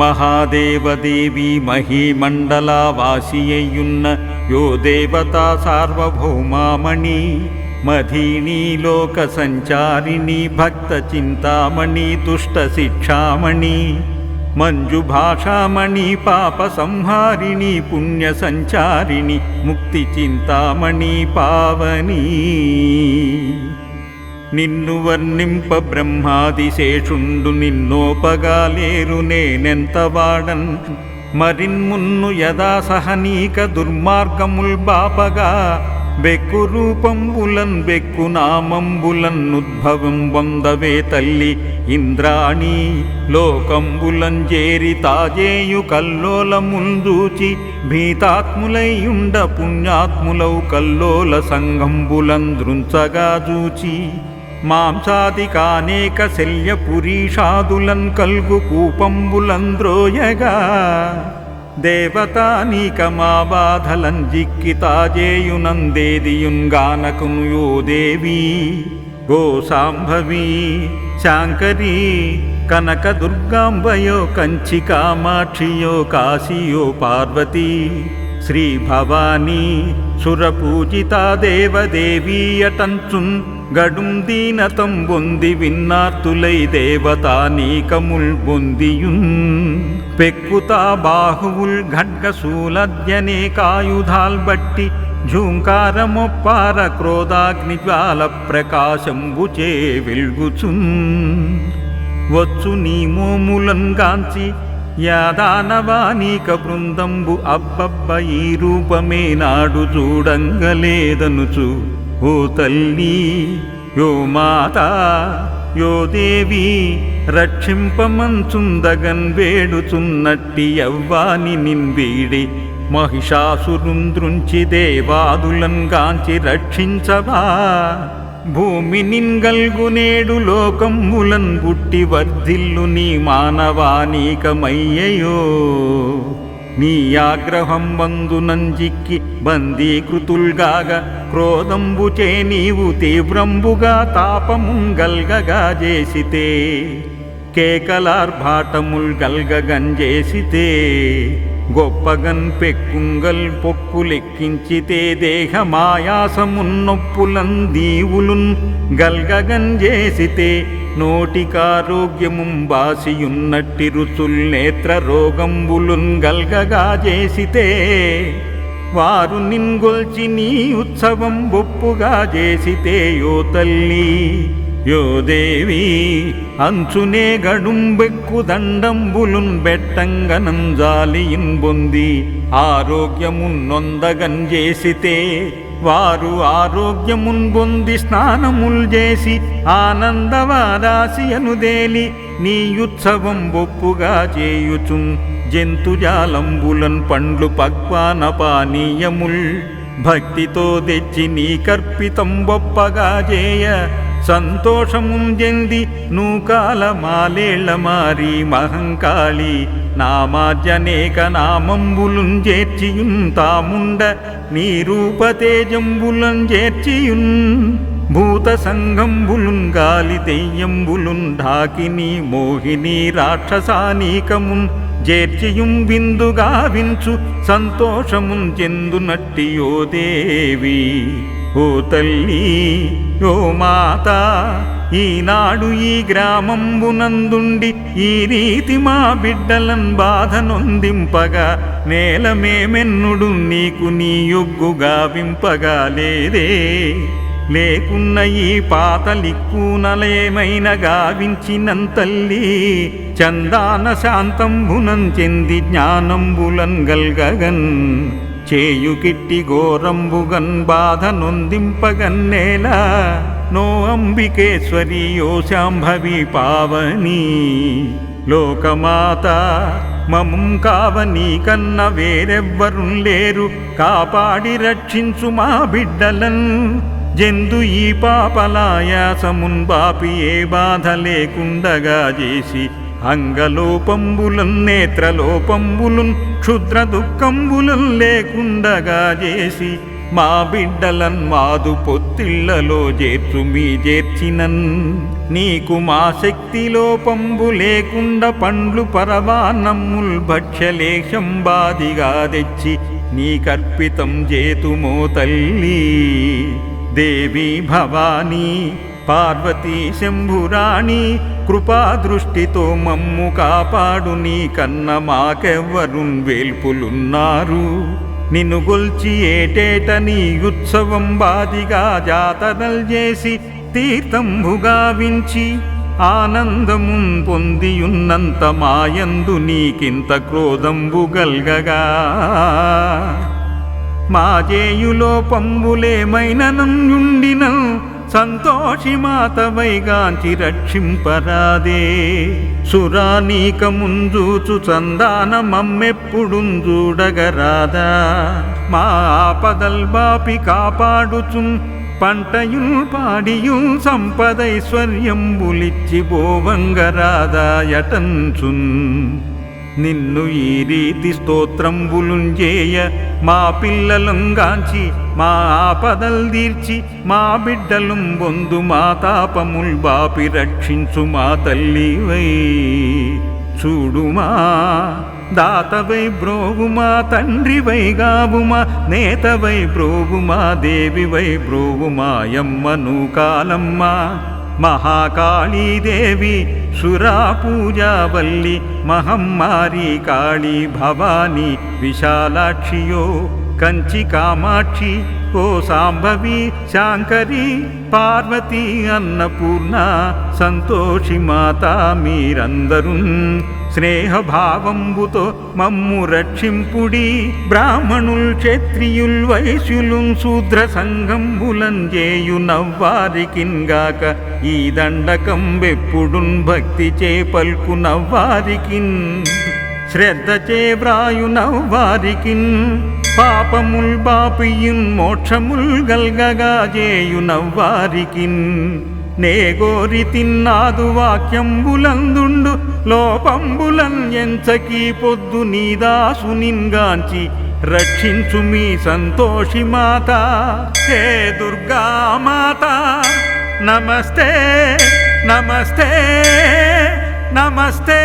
महादेवदेवी महीमण्डलावासियैयुन्न यो देवता सार्वभौमामणि महिणि लोकसञ्चारिणी भक्तचिन्तामणि दुष्टशिक्षामणि मञ्जुभाषामणि पापसंहारिणि पुण्यसञ्चारिणि मुक्तिचिन्तामणि पावनी। నిన్ను వర్ణింప బ్రహ్మాదిశేషుండు నిన్నోపగాలేరు నేనెంత వాడన్? మరిన్మున్ను యదా సహనీక దుర్మార్గముల్ బాపగా బెక్కు రూపంబులన్ బెక్కు నామంబులన్నుద్భవం వందవే తల్లి ఇంద్రాణి. లోకంబులన్ చేరి తాజేయు కల్లోలముందూచి భీతాత్ములైయుండ పుణ్యాత్ములౌ కల్లోల సంఘంబులన్ దృంచగా చూచి మాంసాదికానేక శల్య పురీషాదులన్ కల్గు కూపంబులంద్రోయగా. దేవతానీక మా బాధలం జిక్కి తాజేయునందేదియుంగానకును యో దేవీ. గోసాంభవీ శాంకరీ శాంకరి కనక దుర్గాంబయో కంచి కాశీయో పార్వతీ. శ్రీ భవానీ సురపూజితా దేవదేవీయటంచున్ గడుం దీనతం బొంది విన్నార్తులై దేవతా నీకముల్ బొందియున్. పెక్కుతా బాహువుల్ ఖడ్గశూలద్యనే కాయుధాల్ బట్టి ఝూంకారమొప్పార క్రోధాగ్ని జ్వాల ప్రకాశంబుచే వెల్గుచున్. వచ్చు నీ మోములన్ గాంచి యాదానవానీక బృందంబు అబ్బబ్బ ఈ రూపమే నాడు చూడంగలేదనుచు. ఓ తల్లి యో మాత యో దేవి రక్షింపమంచుందగన్ వేడుచున్నట్టి యవ్వాని నిన్వీడి మహిషాసురుంద్రుంచి దేవాదులంగాంచి రక్షించవా? భూమి నిన్గల్గునేడు లోకంబులన్ పుట్టి వర్ధిల్లు నీ మానవానీకమయ్యయో. నీ ఆగ్రహం బందునంజిక్కి బందీకృతుల్గాగ క్రోధంబుచే నీవు తీవ్రంబుగా తాపముంగల్గగా చేసితే కేకలార్భాటముల్ గల్గగంజేసితే గొప్పగన్ పెక్కుంగల్ పొక్కులెక్కించితే దేహమాయాసమున్నొప్పులం దీవులున్ గల్గగంజేసితే నోటికారోగ్యముం బాసియున్నట్టి రుచుల్ నేత్ర రోగంబులున్ గల్గగా చేసితే వారు నిన్గొల్చి నీ ఉత్సవం బొప్పుగా చేసితే యో తల్లి యో దేవి అంచునే గడుంబెక్కు దండంబులున్ బెట్టంగనం జాలియిన్ బొంది ఆరోగ్యమున్ చేసితే వారు ఆరోగ్యమున్ బొంది స్నానముల్ చేసి ఆనందవారాశియనుదేలి నీ ఉత్సవం బొప్పుగా చేయుచున్ జంతుజాలంబులన్ పండ్లు పక్వాన పానీయముల్. భక్తితో తెచ్చి నీ కర్పితం బొప్పగా చేయ సంతోషముం చెంది నూకాల మాలేళ్ళ మారి మహంకాళి నామాజనేక నామంబులుం చేర్చియున్ తాముండ నీ రూపతేజంబులం చేర్చియున్ భూత సంగంబులున్ గాలి దెయ్యంబులున్ ఢాకిని మోహిని రాక్షసానీకమున్ చేర్చియుం బిందుగా వించు సంతోషమున్ చెందునట్టియో దేవి ఓ తల్లి ఓ మాత ఈనాడు ఈ గ్రామంబునందుండి ఈ రీతి మా బిడ్డలన్ బాధ నొందింపగా నేలమేమెన్నుడు నీకు నీ యొగ్గుగా వింపగా లేదే. లేకున్న ఈ పాతలిక్కునలేమైన గావించినం తల్లి చందాన శాంతంబునం చెంది జ్ఞానంబులన్ గల్గగన్. చేయుకిట్టి గోరంబుగన్ బాధ నొందింపగన్నేలా నో అంబికేశ్వరి ఓ శాంభవి పావని లోకమాత మమం కావని కన్న వేరెవ్వరుం లేరు కాపాడి రక్షించు మా బిడ్డలన్ జందు ఈ పాపలాయాసమున్ బాపి ఏ బాధ లేకుండగా చేసి అంగలోపంబులం నేత్రలోపంబులం క్షుద్ర దుఃఖంబులం లేకుండగా చేసి మా బిడ్డలన్ మాదు పొత్తిళ్ళలో చేర్చు మీ చేర్చినన్. నీకు మా శక్తిలో పంబు లేకుండా పండ్లు పరవానమ్ముల్ భక్ష్యలేశం బాదిగా తెచ్చి నీకర్పితం చేతుమో తల్లి. దేవి భవానీ పార్వతీ శంభురాణి కృపాదృష్టితో మమ్ము కాపాడు నీ కన్న మాకెవ్వరున్ వేల్పులున్నారు. నిన్ను గొల్చి ఏటేట నీ ఉత్సవం బాదిగా జాతరల్ చేసి తీర్థంబుగా వించి ఆనందమున్ పొందియున్నంత మాయందు నీకింత క్రోధంబు గల్గగా. మాజేయులో పంబులేమైననుండిన సంతోషి మాతవైగాంచి రక్షింపరాదే సురానీక ముంజూచు చందాన మమ్మెప్పుడు చూడగరాదా. మా ఆపదల్ బాపి కాపాడుచున్ పంటయుల్ పాడియుల్ సంపదైశ్వర్యంబులిచ్చి బోవంగరాదాయటంచున్ నిన్ను ఈ రీతి స్తోత్రంబులుంజేయ మా పిల్లలంగాంచి మా ఆపదల్ తీర్చి మా బిడ్డలు బొందు మా తాపముల్ బాపి రక్షించు మా తల్లివై చూడుమా దాతవై బ్రోవుమా తండ్రివై గావుమా నేతవై బ్రోగుమా దేవివై బ్రోవుమా యమ్మను కాలమ్మా మహాకాళీదేవి సురాపూజావల్లి మహమ్మారి కాళీ భవానీ విశాలాక్షియో కంచి కామాక్షి ఓ సాంభవి శాంకరి పార్వతి అన్నపూర్ణ సంతోషి మాత మీరందరూ స్నేహభావంబుతో మమ్ము రక్షింపుడి బ్రాహ్మణుల్ క్షత్రియుల్ వైశ్యులు శూద్ర సంగంబులం చేయు నవ్వారికిన్గాక ఈ దండకం వెప్పుడున్ భక్తి చే పల్కు నవ్వారికిన్. శ్రద్ధ చే వ్రాయునవ్వారికిన్ పాపముల్ బాపియున్ మోక్షముల్ గల్గగా చేయు నవ్వారికిన్. నే గోరి తిన్నాదు వాక్యంబులందుండు లోపంబులన్ ఎంచకీ పొద్దు నీదాసు నిన్గాంచి రక్షించు మీ సంతోషి మాత. హే దుర్గా మాత నమస్తే నమస్తే నమస్తే.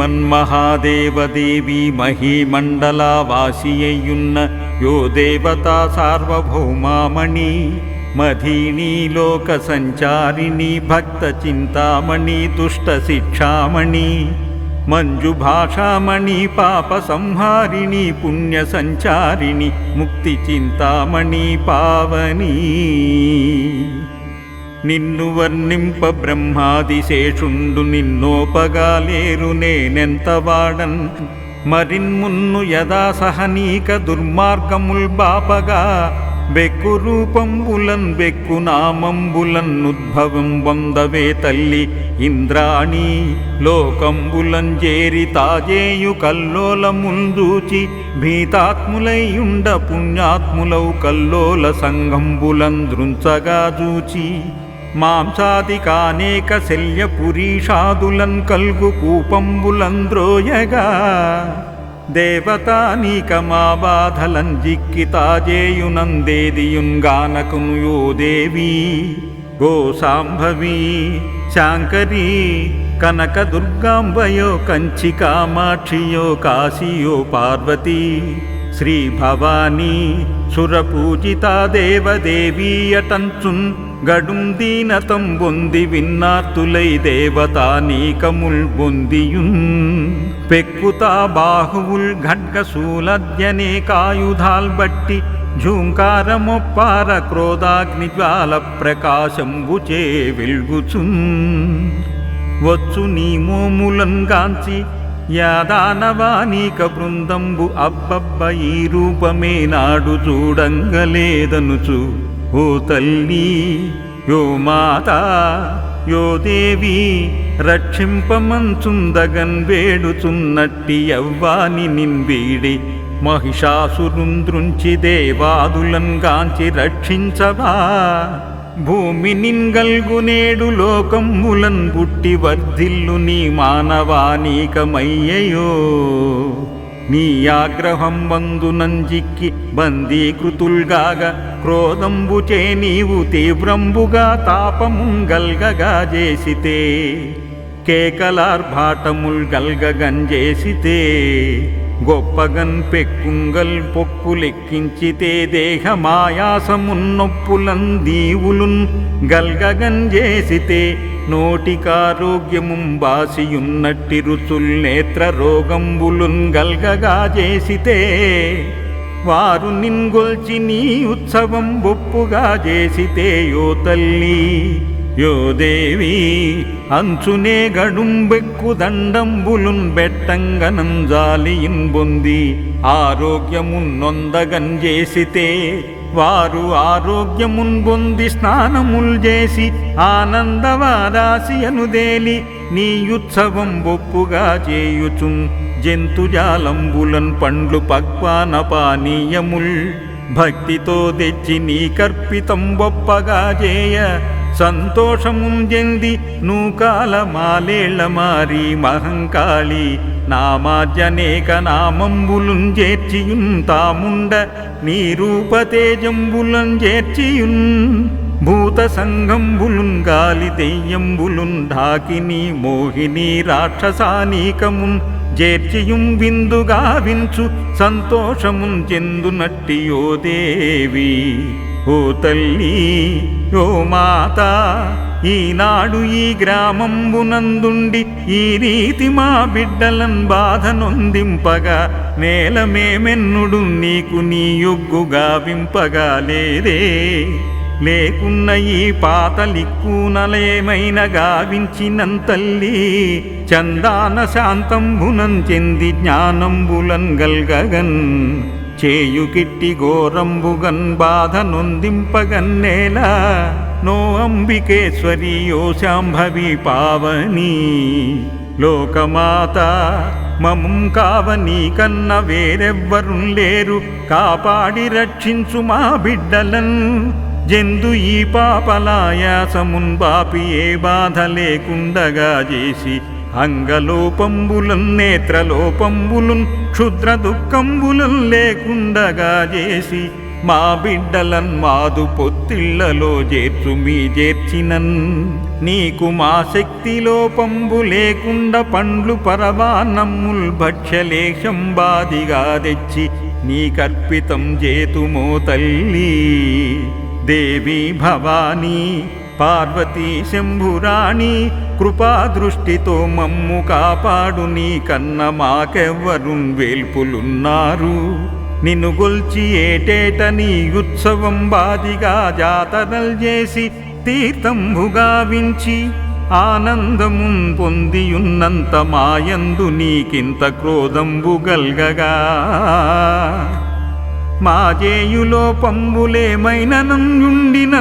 श्रीमन्महादेवदेवी महीमण्डलावासियैयुन्न यो देवता सार्वभौमामणि मधीणि लोकसञ्चारिणी भक्तचिन्तामणि तुष्टशिक्षामणि मञ्जुभाषामणि पापसंहारिणि पुण्यसञ्चारिणि मुक्तिचिन्तामणि पावनी నిన్ను వర్ణింప బ్రహ్మాదిశేషుండు నిన్నోపగాలేరు నేనెంత వాడన్? మరిన్మున్ను యదా సహనీక దుర్మార్గముల్ బాపగా బెక్కు రూపంబులన్ బెక్కు నామంబులన్నుద్భవం వందవే తల్లి ఇంద్రాణి. లోకంబులన్ చేరి తాజేయు కల్లోలముందూచి భీతాత్ములైయుండ పుణ్యాత్ములౌ కల్లోల సంఘంబులన్ దృంచగా జూచి. మాంసాదికానేక శల్య పురీషాదులన్ కల్గు కూపంబులంద్రోయగా. దేవతానీక నీకమా బాధలన్ జిక్కి తాజేయునందేదియున్గానకును యో దేవి. గో శాంకరీ శాంకరి కనక దుర్గాంబయో కంచి కామాక్షియో కాశీయో పార్వతీ. శ్రీ భవానీ సురపూజితా దేవదేవీయటంచున్ గడుం దీనతం బొంది విన్నార్తులై దేవతా నీకముల్ బొందియున్. పెక్కుతా బాహువుల్ ఖడ్గశూలద్యనే కాయుధాల్ బట్టి ఝూంకారమొప్పార క్రోధాగ్ని జ్వాల ప్రకాశంబుచే వెల్గుచున్. వచ్చు నీ మోములన్ గాంచి యాదానవానీక బృందంబు అబ్బబ్బ ఈ రూపమే నాడు చూడంగలేదనుచు. ఓ తల్లి యో మాత యో దేవి రక్షింపమంచుందగన్ వేడుచున్నట్టి అవ్వాని నిన్వీడి మహిషాసురుంద్రుంచి దేవాదులన్ గాంచి రక్షించవా? భూమి నిన్గల్గునేడు లోకంబులన్ బుట్టి వర్ధిల్లు నీ మానవానీకమయ్యయో. నీ ఆగ్రహం బందునంజిక్కి బందీకృతుల్గాగ క్రోధంబుచే నీవు తీవ్రంబుగా తాపముంగల్గగా చేసితే కేకలార్భాటముల్ గల్గగంజేసితే గొప్పగన్ పెక్కుంగల్ పొక్కులెక్కించితే లెక్కించితే దీవులున్ గల్గగన్ చేసితే నోటికారోగ్యముం బాసియున్నట్టి రుచుల్ నేత్ర రోగంబులున్ గల్గగా చేసితే వారు నిన్గొల్చి నీ ఉత్సవం బొప్పుగా చేసితే యో తల్లి యో దేవి అంచునే గడుంబెక్కు దండంబులున్ బెట్టంగనం జాలియిన్ బొంది ఆరోగ్యమున్ నొందగన్ చేసితే వారు ఆరోగ్యమున్ బొంది స్నానముల్ చేసి ఆనందవాదాసి అనుదేలి నీ ఉత్సవం బొప్పుగా చేయుచుం జంతుజాలంబులన్ పండ్లు పక్వాన పానీయముల్. భక్తితో తెచ్చి నీ కర్పితం బొప్పగా చేయ సంతోషముం నూకాల మాలేళ్ళ మారి మహంకాళి నామాజనేక నామంబులుం చేర్చియున్ తాముండ నీ రూపతేజంబులం చేర్చియున్ భూత సంగంబులున్ గాలి దెయ్యంబులున్ ఢాకిని మోహిని రాక్షసానీకమున్ చేర్చియుం విందుగా వించు సంతోషమున్ చెందునట్టి ఓ దేవి ఓ తల్లి ఓ మాత ఈనాడు ఈ గ్రామంబునందుండి ఈ రీతి మా బిడ్డలన్ బాధ నొందింపగా నేలమేమెన్నుడు నీకు నీ యొగ్గుగా వింపగా లేదే. లేకున్న ఈ పాతలిక్కునలేమైన గావించినం తల్లి చందాన శాంతంబునం చెంది జ్ఞానంబులన్ గల్గగన్. చేయుకిట్టి గోరంబుగన్ బాధ నొందింపగన్నేలా నో అంబికేశ్వరి యో శాంభవి పావని. లోకమాత మమం కావని కన్న వేరెవ్వరుం లేరు కాపాడి రక్షించు మా బిడ్డలన్. జందు ఈ పాపలాయాసమున్ బాపి ఏ బాధ లేకుండగా చేసి అంగలోపంబులం నేత్రలోపంబులం క్షుద్ర దుఃఖంబులం లేకుండగా చేసి మా బిడ్డలన్ మాదు పొత్తిళ్ళలో చేర్చు మీ చేర్చినన్. నీకు మా శక్తి లోపంబు లేకుండా పండ్లు పరవానమ్ముల్ భక్ష్యలేశం బాదిగా తెచ్చి నీ కర్పితం చేతుమో తల్లి. దేవి భవానీ పార్వతీ శంభురాణి కృపా దృష్టితో మమ్ము కాపాడు నీ కన్న మాకెవ్వరున్ వేల్పులున్నారు. నిన్ను గొల్చి ఏటేట నీ ఉత్సవం బాదిగా జాతరల్ చేసి తీర్థంబుగా వించి ఆనందమున్ పొందియున్నంత మాయందు నీకింత క్రోధంబు గల్గగా. మా జేయులో పంబులేమైన నుండిన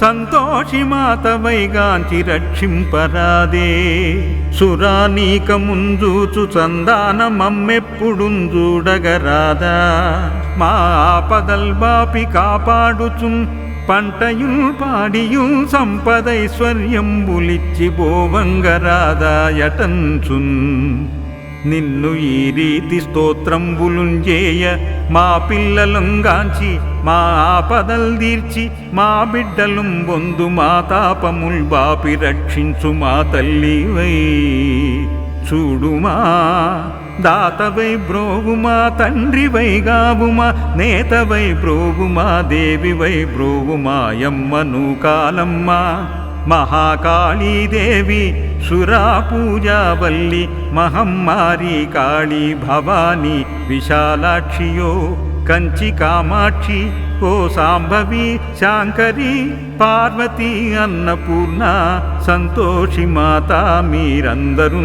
సంతోషి మాతవైగాంచి రక్షింపరాదే సురానీకముంజూచు చందాన మమ్మెప్పుడు చూడగరాదా. మా ఆపదల్ బాపి కాపాడుచున్ పంటయుల్ పాడియుల్ సంపదైశ్వర్యంబులిచ్చి బోవంగరాదాయటంచున్ నిన్ను ఈ రీతి స్తోత్రంబులుంజేయ మా పిల్లలుంగాంచి మా ఆపదల్ తీర్చి మా బిడ్డలుం బొందు మా తాపముల్ బాపి రక్షించు మా తల్లివై చూడుమా దాతవై బ్రోవుమా తండ్రివై గావుమా నేతవై బ్రోవుమా దేవివై బ్రోవుమా యమ్మను కాలమ్మా. महाकाली देवी सुरा महम्मारी काली भवानी विशालाक्षियो कञ्चिकामाक्षी ఓ సాంభవి శాంకరి పార్వతి అన్నపూర్ణ సంతోషి మాత మీరందరూ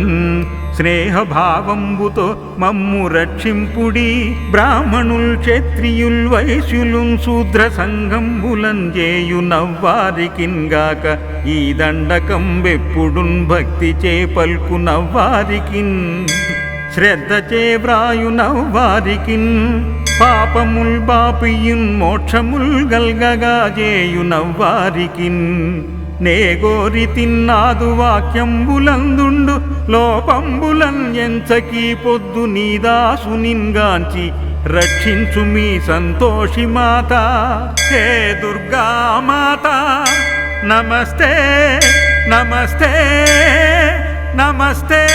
స్నేహభావంబుతో మమ్ము రక్షింపుడి బ్రాహ్మణుల్ క్షత్రియుల్ వైశ్యులు శూద్ర సంగంబులం చేయు నవ్వారికిన్గాక ఈ దండకం వెప్పుడున్ భక్తి చే పల్కు నవ్వారికిన్. శ్రద్ధ చే వ్రాయు నవ్వారికిన్. పాపముల్ బాపియున్ మోక్షముల్ గల్గగా చేయునవ్వారికిన్. నే గోరి తిన్నాదు వాక్యంబులందుండు లోపంబులన్ ఎంచకీ పొద్దు నీదాసునిన్గాంచి రక్షించు మీ సంతోషి మాత. హే దుర్గా మాత నమస్తే నమస్తే నమస్తే.